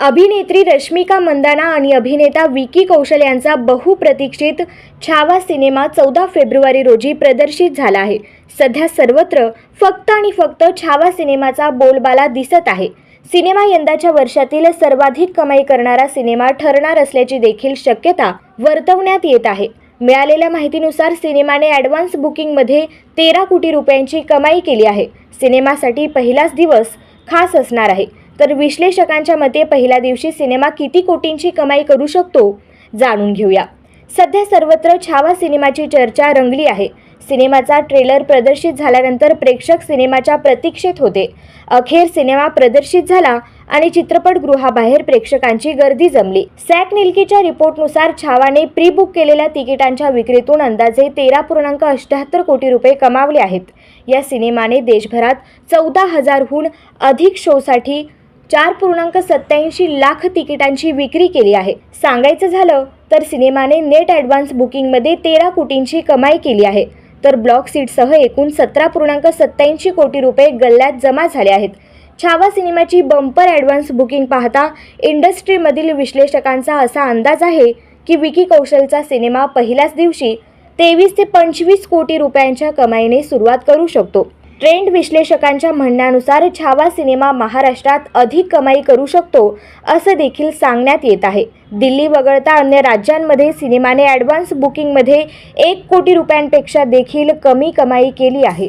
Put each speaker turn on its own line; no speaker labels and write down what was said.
अभिनेत्री रश्मिका मंदाना आणि अभिनेता विकी कौशल यांचा बहुप्रतीक्षित छावा सिनेमा चौदा फेब्रुवारी रोजी प्रदर्शित झाला आहे. सध्या सर्वत्र फक्त आणि फक्त छावा सिनेमाचा बोलबाला दिसत आहे. सिनेमा यंदाच्या वर्षातील सर्वाधिक कमाई करणारा सिनेमा ठरणार असल्याची देखील शक्यता वर्तवण्यात येत आहे. मिळालेल्या माहितीनुसार सिनेमाने ॲडव्हान्स बुकिंगमध्ये तेरा कोटी रुपयांची कमाई केली आहे. सिनेमासाठी पहिलाच दिवस खास असणार आहे. तर विश्लेषकांच्या मते पहिल्या दिवशी सिनेमा किती कोटींची कमाई करू शकतो जाणून घेऊया. सध्या सर्वत्र छावा सिनेमाची चर्चा रंगली आहे. सिनेमाचा ट्रेलर प्रदर्शित झाल्यानंतर प्रेक्षक सिनेमाच्या प्रतीक्षेत होते. अखेर सिनेमा प्रदर्शित झाला आणि चित्रपटगृहाबाहेर प्रेक्षकांची गर्दी जमली. सॅक निलकीच्या रिपोर्टनुसार छावाने प्री बुक केलेल्या तिकिटांच्या विक्रीतून अंदाजे तेरा पूर्णांक अष्ट्याहत्तर कोटी रुपये कमावले आहेत. या सिनेमाने देशभरात चौदा हजारहून अधिक शोसाठी चार पूर्णांक सत्याऐंशी लाख तिकिटांची विक्री केली आहे. सांगायचं झालं तर सिनेमाने नेट ॲडव्हान्स बुकिंगमध्ये तेरा कोटींची कमाई केली आहे. तर ब्लॉक सीटसह एकूण सतरा पूर्णांक सत्याऐंशी कोटी रुपये गल्ल्यात जमा झाले आहेत. छावा सिनेमाची बंपर ॲडव्हान्स बुकिंग पाहता इंडस्ट्रीमधील विश्लेषकांचा असा अंदाज आहे की विकी कौशलचा सिनेमा पहिल्याच दिवशी तेवीस ते पंचवीस कोटी रुपयांच्या कमाईने सुरुवात करू शकतो. ट्रेंड विश्लेषकांच्या म्हणण्यानुसार छावा सिनेमा महाराष्ट्रात अधिक कमाई करू शकतो असं देखील सांगण्यात येत आहे. दिल्ली वगळता अन्य राज्यांमध्ये सिनेमाने ॲडव्हान्स बुकिंगमध्ये एक कोटी रुपयांपेक्षा देखील कमी कमाई केली आहे.